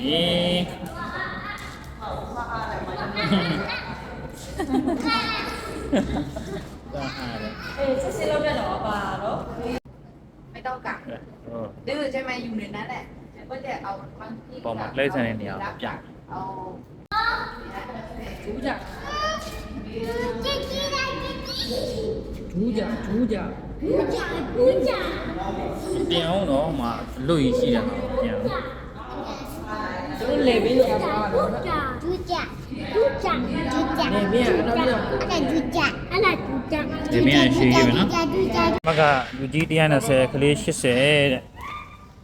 นี่ก็หาเลยเอ๊ะฉันเชื่อเราได้หรอป่าเนาะไม่ต้องกักดื้อใช่ไหมอยู่ในนั้นแหละฉันก็จะเอาบางทีปอมัดเลยใช่ไหมเนี่ยอยากเอารู้จัก chú già chú già chú già chú già đéo nó mà lười gì đó nhỉ လေဘင်းတွေကပါတော့ 猪甲，猪甲，猪甲，那边那边那猪甲，啊那猪甲， ဒီမြန်ရှိရမယ်နော် 猪甲，猪甲， မကလူကြီး120ကလေး80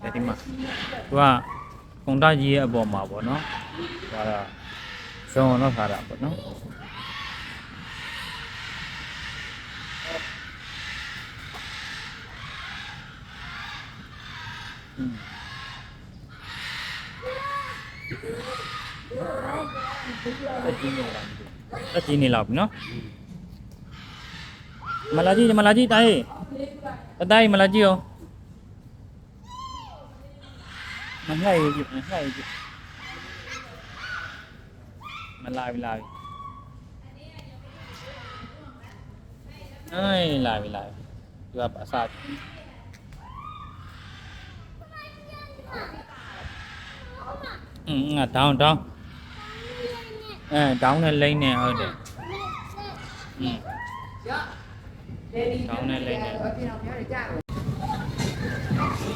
တဲ့ဒီမှာသူကကွန်တာကြီးရဲ့အပေါ်မှာပေါ့နော်ဒါကဇုံတော့ထားတာပေါ့နော်အကြီး နေလောက်ပြီနော်မလာကြီးမလာကြီးတိုင်းအတိုင်းမလာကြီးရော မလှည့်ကြီးမလှည့်ကြီးမလာပြီလာပြီအေးလာပြီလာပြီ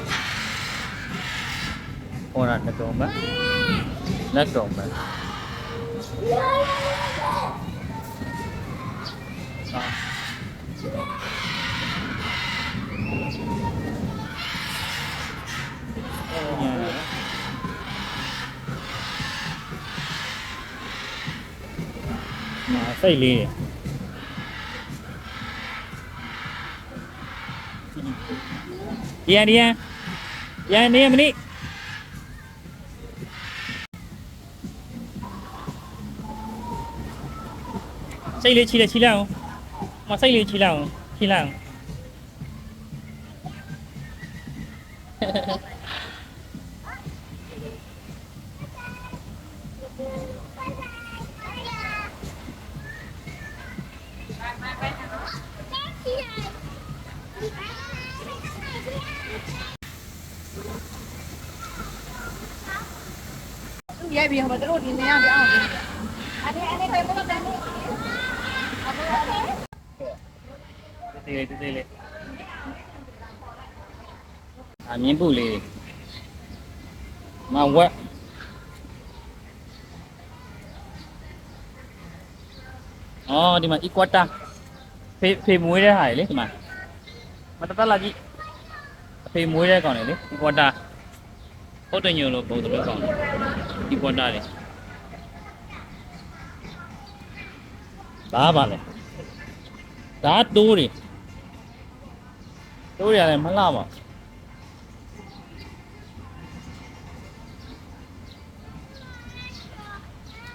သူကအစားอืมငါ စိတ်လေးတယ်ဒီရန်ဒီရန်ရန်နေမနိစိတ်လေးချီလိုက်ချီလိုက်အောင်မစိတ်လေးချီလိုက်အောင်ချီလိုက်အောင် မြင်ပူလေးမဝက်အော်ဒီမှာ equator ဖေဖေမွေးတဲ့ဟာလေဒီမှာမတတလာကြီးအဖေမွေးတဲ့ကောင်လေ equator ဟုတ်တယ်ညို့လို့ပုံတော်ကောင် equator လေဒါပါလေဒါတိုးတွေတိုးရတယ်မလှပါဘူး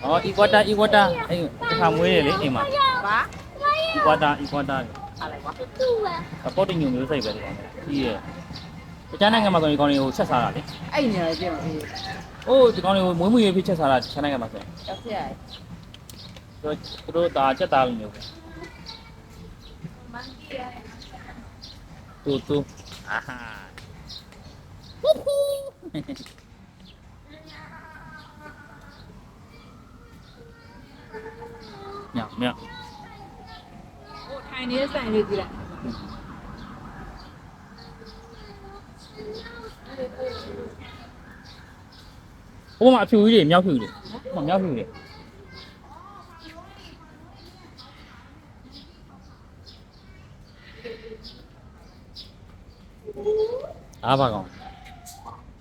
အော် equator equator အဲ့ဒီခါမွေးတယ်လေအိမ်မှာ ပါ equator equator อะไรวะ 猪啊， အပေါ်တင်ညုံမျိုးစိတ်ပဲဒီကောင်ကြီးရဲ့တခြားနိုင်ငံမှာဆိုရင်ဒီကောင်တွေကိုဆက်စားတာလေ အဲ့နေရာကြည့်မလို့ အိုးဒီကောင်တွေကိုမွေးမွေးရေးဖြစ်ချက်စားတာတခြားနိုင်ငံမှာဆိုရင် ရောက်ပြရ သူတို့သူတို့ဒါချက်သားလိုမျိုးပဲတူတူအာဟာညောင် ညောင်ဟိုထိုင်နေတဲ့ဆိုင်လေးကြည့်လိုက်ဟိုမှာအဖြူကြီးတွေမြောက်ဖြူတွေဟိုမှာမြောက်ဖြူတွေအားပါကောင်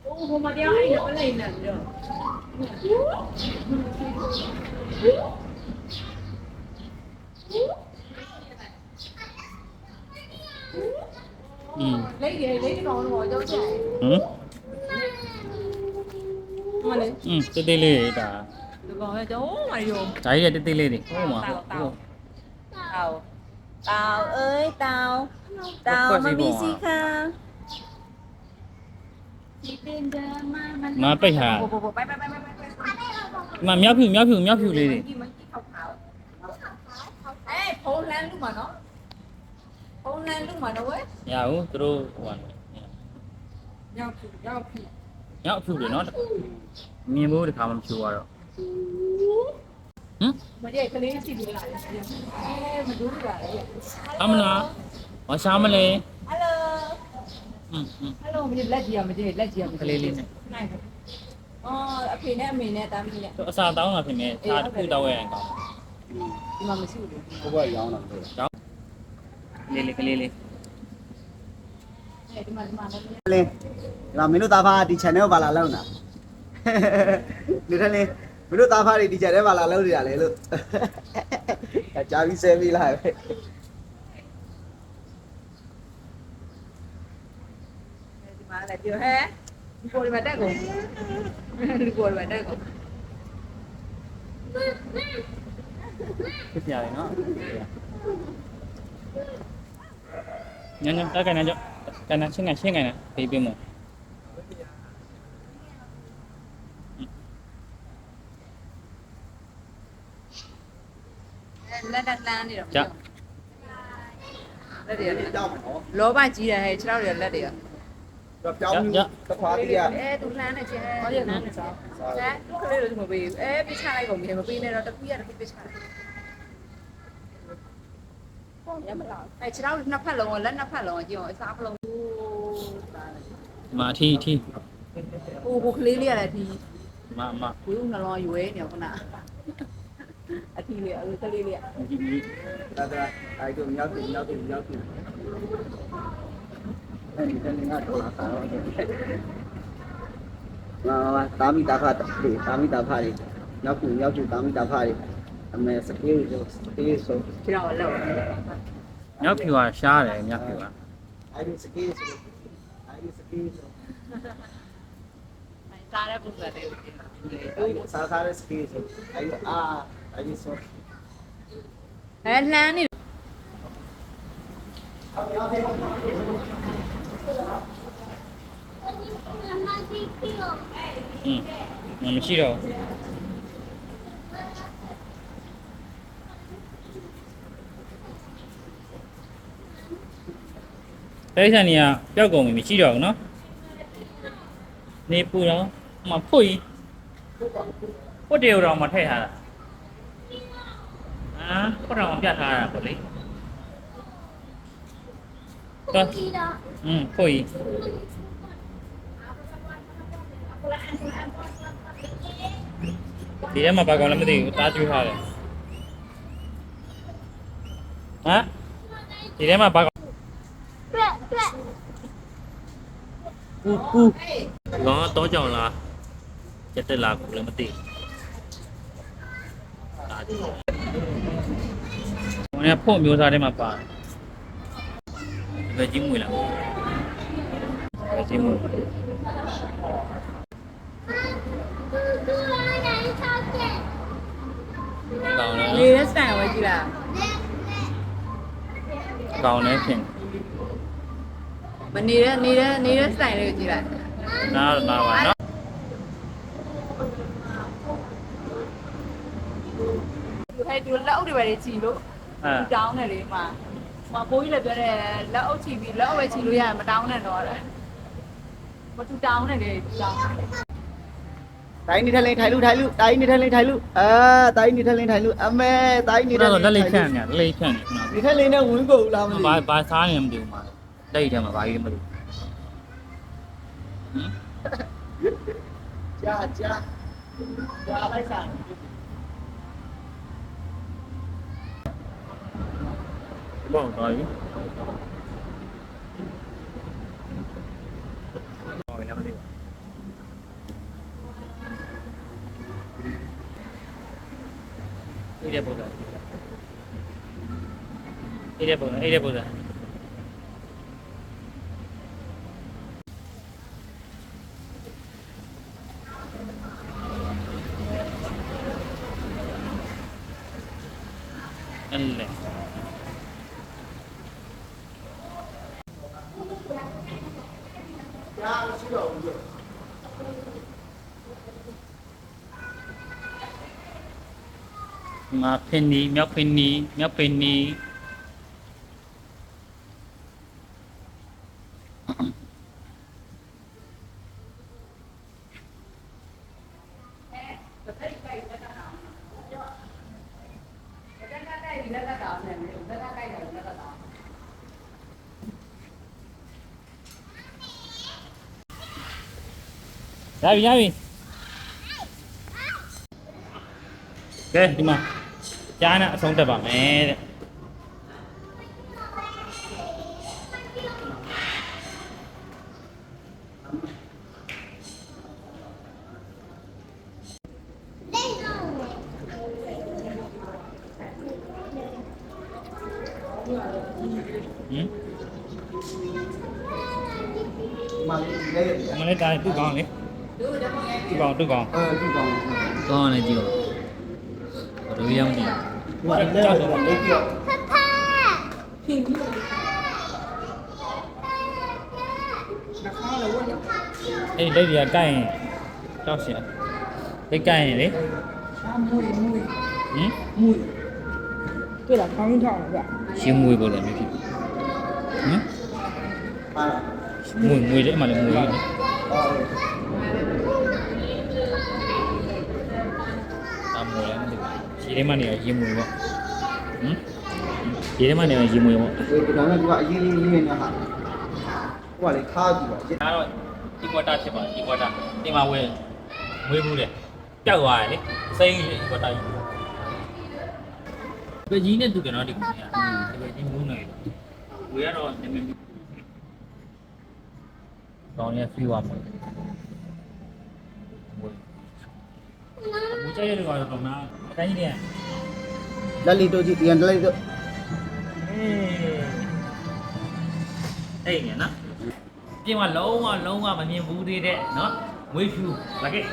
ဟိုဟိုမှာတရားအဲ့ဒါပလိမ့်နေတယ်တော့ อืม လိတ်တယ်လိတ်တော်တော့ရောက်ကြတယ် ဟမ် ဟိုမှာလေ อืมတေးသေးလေးတွေဒါ ဒီကောင်လည်းတော့မရော ဒါကြီးတဲ့တေးသေးလေးတွေဟိုမှာဟို တောက်เต่าเอ้ยเต่าเต่ามามีสิคะ ဒီတင်တယ်မမ မပိတ်ထား ပို့ပို့ပို့ไปไปไปไปไป ဒီမှာမြောက်ဖြူမြောက်ဖြူမြောက်ဖြူလေးတွေ ဒီမကြီးခောက်ခါเอ้ဖုန်းလ န်းလူမနော်ဖုန်းလန်းလူမနော်ဝဲရဘူးသူတို့ဟိုဟာရောက်ပြီရောက်ပြီမြောက်ဖြူတွေနော်မြင်ဖို့တခါမှမဖြူရတော့ဟမ်မကြီးကလေးစီပြီးလာတယ်အဲမဒူးလာတယ်အမနာဟောရှာမလဲဟယ်လိုဟမ်ဟမ်ဟယ်လိုမကြီးလက်ကြီးရမကြီးလက်ကြီးရမကလေးလေးနဲ့နိုင်တယ်အော်အဖေနဲ့အမေနဲ့တာမီးနဲ့သူအစာတောင်းတာဖြစ်နေခြားတစ်ခုတောက်ရရင်ကောင်းဒီမှာမရှိဘူးဘုဘရောင်းတာလို့ လေးလေးကလေးလေးအဲဒီမှာဒီမှာလည်းလင်းဒါမင်းတို့သားဖားဒီ channel ဘာလာလောက်တာဒီထက်လင်းမင်းတို့သားဖားတွေဒီ channel ဘာလာလောက်နေတာလေလို့အကြာပြီးဆဲပြီးလာပဲဒီမှာလည်းပြောဟဲ့ဒီကိုဒီမှာတက်ကုန်ဒီကိုဒီမှာတက်ကုန်ဖြစ်ပြရတယ်နော် ညညတက်ကန်နေကြကန်နေချင်းကန်ချင်းကန်နေဖေးပေးမို့လက်တက်လန်းနေတော့ကြလက်တွေကြောက်မယ်နော်လောဘကြီးတယ်ဟဲ့ခြေထောက်တွေလက်တွေကပြောင်းပြီးသခွားလေးကအဲ သူလှမ်းနေချင်းဟဲ့ဟုတ်ရလမ်းနေစားအဲသူကလေးတို့မပေးဘူးအဲပြချလိုက်ကုန်ပြီမပေးနဲ့တော့တခုရတခုပြချလိုက်ပေါ့ရမလားအဲခြေထောက်နှစ်ဖက်လုံးကလက်နှစ်ဖက်လုံးကကြည့်အောင်အစားဖလုံးဒီမှာအထီးအထီးဟိုဟိုကလေးလေးရတယ်ဒီဒီမှာအမဝေးဦးနှလုံးရွယ်နေခုနအထီးလေးအဲ့ကလေးလေးဒီဒီဒါဒါအဲ့တို့မြောက်တယ်မြောက်တယ်မြောက်တယ်အဲ့ဒီတနေ့ကတော့လာတာတော့မာမာတာမီတာဖားတယ်တာမီတာဖားတယ်မြောက်ကူမြောက်ကူတာမီတာဖားတယ် အမေစကေးဆိုစကေးဆိုခြေထောက်လောက်မြောက်ဖြူကရှားတယ်မြောက်ဖြူကအဲ့ဒီစကေးဆိုအဲ့ဒီစကေးဆိုစားတဲ့ပုံစံလေးစားစားတဲ့စကေးဆိုအဲ့ဒီအာအဲ့ဒီဆိုအဲလှမ်းနေอืมမရှိတော့ တိရစ္ဆာန်တွေကပျောက်ကုန်ပြီမရှိတော့ဘူးเนาะနေပူတော့မဖွတ်ကြီးဖွတ်တယ်တော့မထည့်ထားတာအာဖွတ်တော့မပြတ်ထားတာပေါ့လေတော့อืมဖွတ်ကြီးဒီထဲမှာဘာကောင်လဲမသိဘူးတားကျွေးထားတယ်ဟမ်ဒီထဲမှာဘာ ကောင်ကူကူကောင်းတော့ကြောင်လားကျက်တက်လာကူလည်းမသိဒါဒီဟိုနေဖို့မျိုးစားထဲမှာပါတယ်ပဲကြီးမွေလားပဲကြီးမွေကောင်းလေတယ်တဲ့စတိုင်ဝဲကြည့်လားကောင်းတယ်ဖြင့် မနေတဲ့နေတဲ့နေတဲ့စတိုင်လေးကိုကြည့်လိုက်နားနားပါနော်ဟဲ့ဒီလက်အုပ်တွေပဲကြည့်လို့အဲတောင်းတယ်လေမှာမဘိုးကြီးလည်းပြောတယ်လက်အုပ်ချီပြီးလက်အုပ်ပဲချီလို့ရတယ်မတောင်းနဲ့တော့တယ်မတူတောင်းနဲ့လေတောင်းတိုင်းနေထလင်းထိုင်လူထိုင်လူတိုင်းနေထလင်းထိုင်လူအာတိုင်းနေထလင်းထိုင်လူအမေတိုင်းနေဒီထတော့လင်းလက်လေးဖြန့်နေလက်လေးဖြန့်နေခုနနေထလင်းနဲ့ဝင်းကုန်လာမကလို့ဘာဘာစားနေမှမသိဘူးမှာ လက်ရထဲမှာဘာကြီးမသိဘူးဟမ် ကြာကြာကြာလိုက်စား ဘောတော့ပြီဟောလည်းမသိဘူးအဲ့ဒီပုံစံအဲ့ဒီပုံစံအဲ့ဒီပုံစံအဲ့လေ ကြာရှိတော့ဘူး ဒီမှာဖင်နီမြောက်ဖင်နီမြောက်ဖင်နီရပြီရပြီကဲဒီမှာ ကြားနဲ့အဆုံးတက်ပါမယ်တဲ့ဟင်မလေးလေးရမလေးတားသူ့ကောင်းလေသူ့ကောင်းသူ့ကောင်းအဲဒီကောင်ကောင်းလည်းကြည့်ပါဘယ်လိုရောက်နေဟိုလ ည်းကြောက်တယ်လေးပြောအေးလက်တွေကကိုက်ရင်တောက်ရှင်လက်ကိုက်ရင်လေမွေမွေဟင်မွေတွေ့လားခေါင်းထောင်းလားဗျ ရှင်းမွေးပေါ်တယ်မျိုးဖြစ်ဟင် အာ မွေမွေတယ်အမှလည်းမွေးလေ အော် အမွေလည်းမသိဘူး ရေထဲမှာနေရရင်မွေပေါ့ဟင်ရေထဲမှာနေရရင်မွေပေါ့ဒီကောင်ကသူကအရေးလေးလေးနဲ့ဟာဟိုကလေခါကြည့်ပါဒါတော့ equator ဖြစ်ပါ equator ဒီမှာဝယ်မွေးဘူးတဲ့ပျောက်သွားတယ်လေစိမ့်လေ equator ကြီးပဲကြီးနဲ့တူတယ်နော်ဒီကောင်ကြီးကပဲကြီးမူးနေတယ်ဝယ်ရတော့နည်းနည်းကောင်းရဖီးသွားမှာဝယ် မူချရတဲ့ကောင်တော့နာအတိုင်းကြီးတယ်လက်လီတို့ကြည့်ပြန်လက်လီတို့အေးအဲ့ငယ်နော်ပြင်မှာလုံးဝလုံးဝမမြင်ဘူးသေးတဲ့နော်ဝေးဖြူလာခဲ့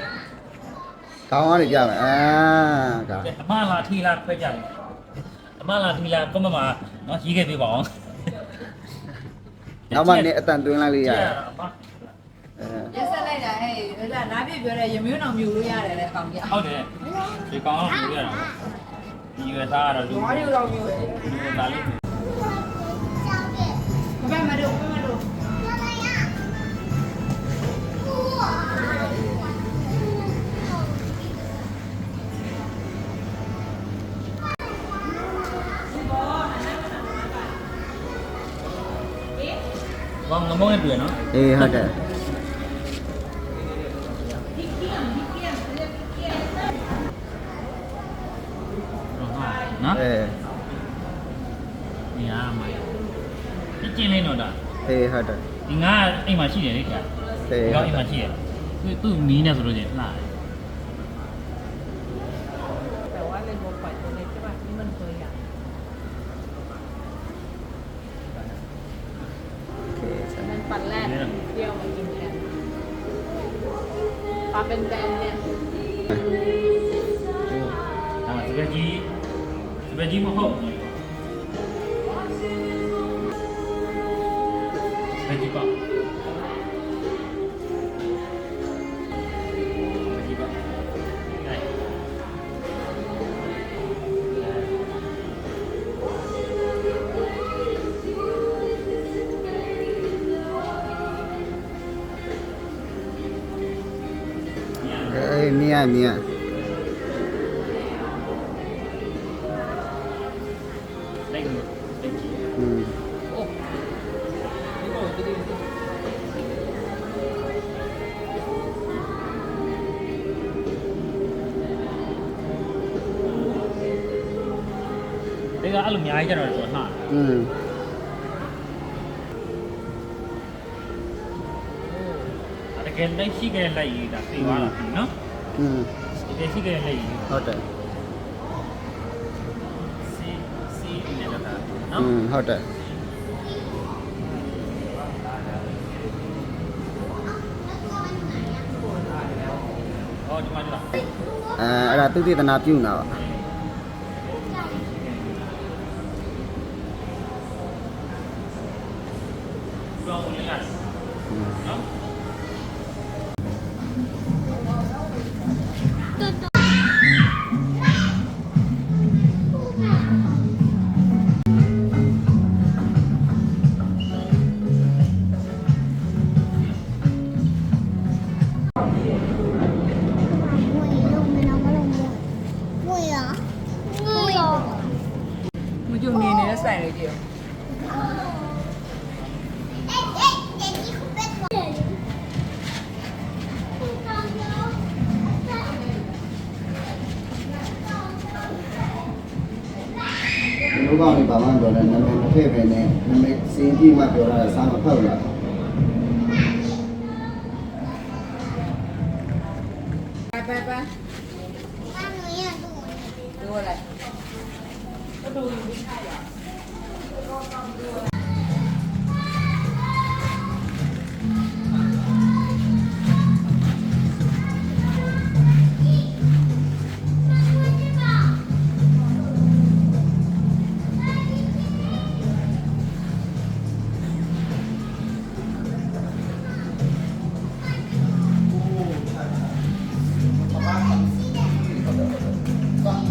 ခေါင်းကနေပြမယ်အာဒါအမလာထီလာခွဲကြတယ်အမလာထီလာကမ္မမှာနော်ရေးခဲ့ပေးပါအောင်နောက်မှနေအတန်တွင်းလိုက်လို့ရတယ်အမအဲရက်ဆက် လိုက်တာဟဲ့ဒါနားပြပြောတဲ့ရမျိုးအောင်မြူလို့ရတယ်လေကောင်ကြီးဟုတ်တယ်ဒီကောင်အောင်ယူရတာဒီရသားကတော့လူဘာလို့တော့မြူလဲလူသားလေးဘယ်မှာတော့ဘယ်မှာတော့ဘာငမောင်းနဲ့တွေ့နော်အေးဟုတ်တယ် နော် အဲဒီဟာမှာဒီကျင်းလေးတော့ဒါအေးဟုတ်တယ်ဒီငါအိမ်မှာရှိတယ်လေကြာအေးဒီဟုကောင်တ်အိမ်တယ်မှာရှိတယ်သူသူ့မီးနဲ့ဆိုလို့ချင်းလှတယ် အေးမြင်ရမြင်ရလိုက်လို့လိုက်ကြည့်อืม လိုအများကြီးကြတော့တော့နှာ อืม တကယ်လက်ရှိခဲ့တဲ့လက်ရည်ဒါသိသွားတာနော် อืม တကယ်ရှိခဲ့တဲ့လက်ရည် ဟုတ်တယ် စီစီနေတာ อื နော် มဟုတ်တယ် ဟောဒီမှာဒီလား အဲအဲ့ဒါသူတည်တနာပြုနာပါ လူကောင်းနေပါမှပြောတယ်နာမည်မထည့်ပဲနဲ့နာမည်စင်ကြည့်မှပြောတာစာမဖတ်ဘူးလား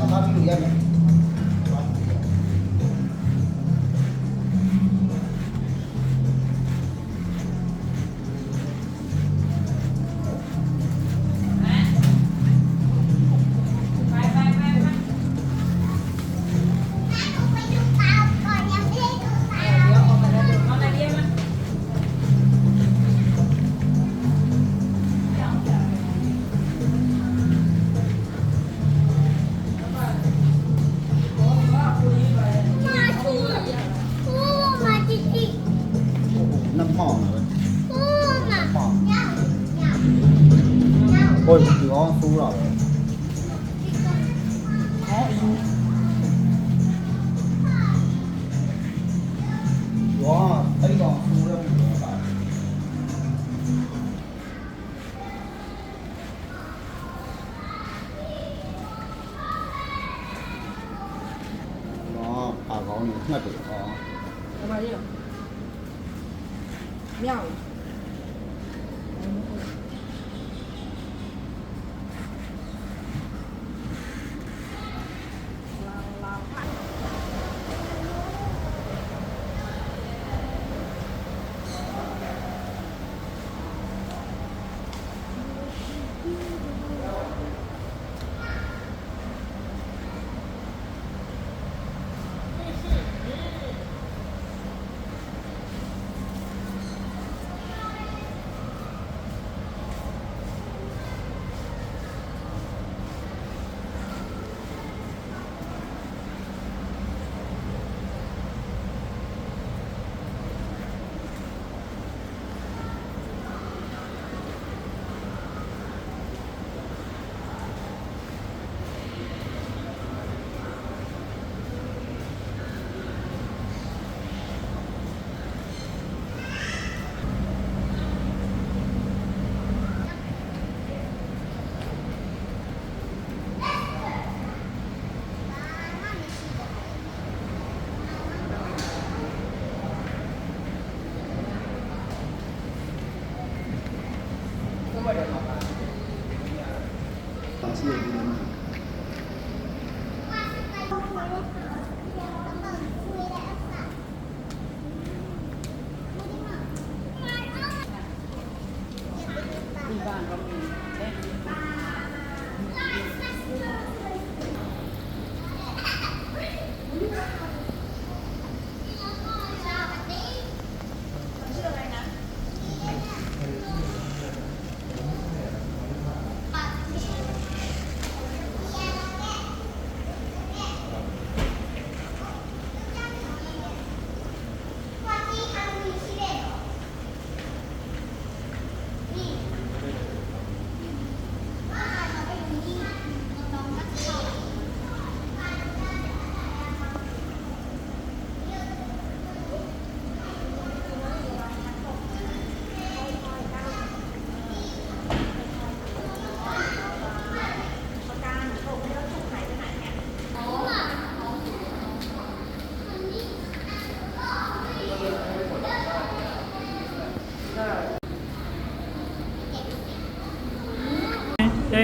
他不一样呗。或者能。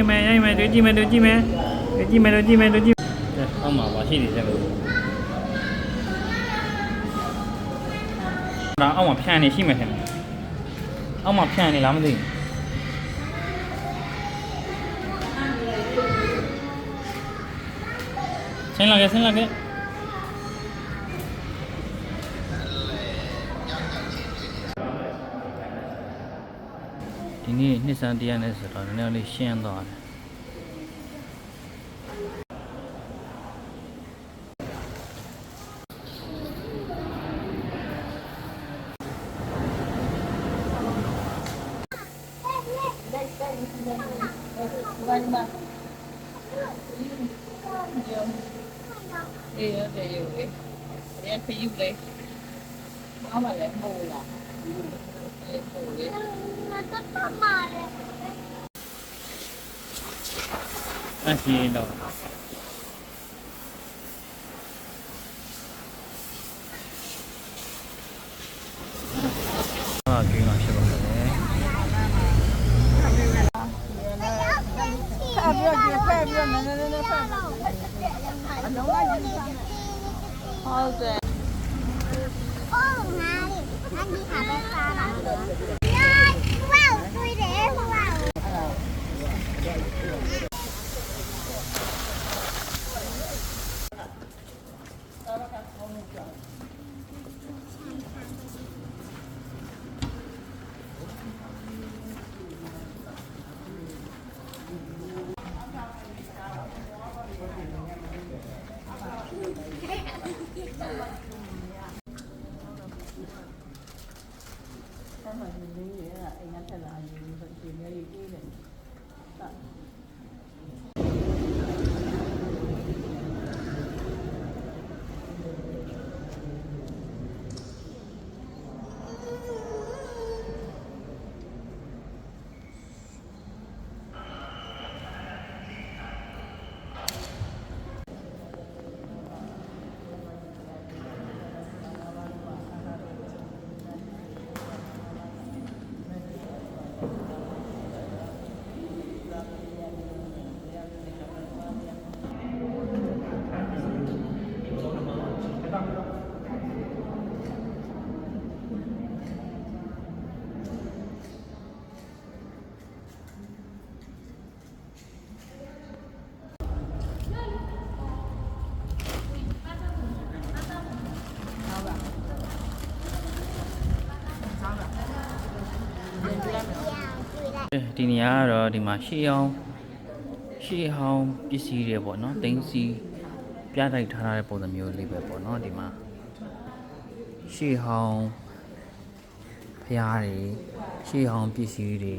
က်မယ်ရိုက်မယ်တွေ့ကြည့်မယ်တွေ့ကြည့်မယ်တွေ့ကြည့်မယ်တွေ့ကြည့်မယ်တွေ့ကြည့်အောက်မှာပါရှိနေတယ်လို့ဒါအောက်မှာဖြန်နေရှိမယ်ထင်တယ်အောက်မှာဖြန်နေလားမသိဘူးဆင်းလာခဲ့ဆင်းလာခဲ့ ဒီနေ့နှစ်ဆန်းတရားနဲ့ဆိုတော့နည်းနည်းလေးရှင်းသွားတယ်အေးရတယ်ယူလေရန်ဖီယူလေဘာမှလည်းမဟုတ်လားဟုတ်လေ ငါတော့ပမာတယ် အရှင်းတော့အာကိန်းမှာဖြစ်ပါမယ် ဖက်ပြီးတော့ဒီဖက်ပြီးတော့နည်းနည်းလေးဖက်အလုံးဝကြီးဟုတ်တယ် အိုးငါလေးအန်ဒီဟာပဲစားလာတော့ဝေါတွေ့တယ်ဝေါ ဒီနေရာကတော့ဒီမှာရှေးအောင်ရှေးဟောင်းပစ္စည်းတွေပေါ့နော်တင်းစီပြတိုက်ထားတဲ့ပုံစံမျိုးလေးပဲပေါ့နော်ဒီမှာရှေးဟောင်းဖျားတွေရှေးဟောင်းပစ္စည်းတွေ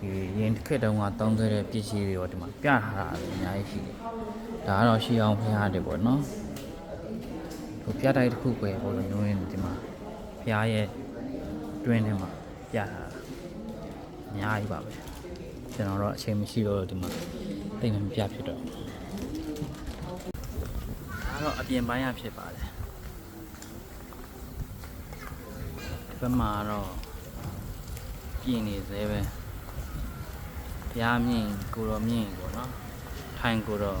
ဒီရင်တစ်ခက်တုန်းကတောင်းခဲ့တဲ့ပစ္စည်းတွေပေါ့ဒီမှာပြထားတာလည်းအများကြီးရှိတယ်ဒါကတော့ရှေးဟောင်းဖျားတွေပေါ့နော်ဟိုပြတိုက်တစ်ခုပဲပုံစံမျိုးရင်းဒီမှာဖျားရဲ့တွင်းထဲမှာပြထားတာ အများကြီးပါပဲကျွန်တော်တော့အချိန်မရှိတော့ဒီမှာတိတ်မပြဖြစ်တော့ဒါတော့အပြင်ပိုင်းရဖြစ်ပါတယ်ဒီဘက်မှာတော့ပြင်နေသေးပဲဘုရားမြင့်ကိုတော်မြင့်ပေါ့နော်ထိုင်ကိုတော်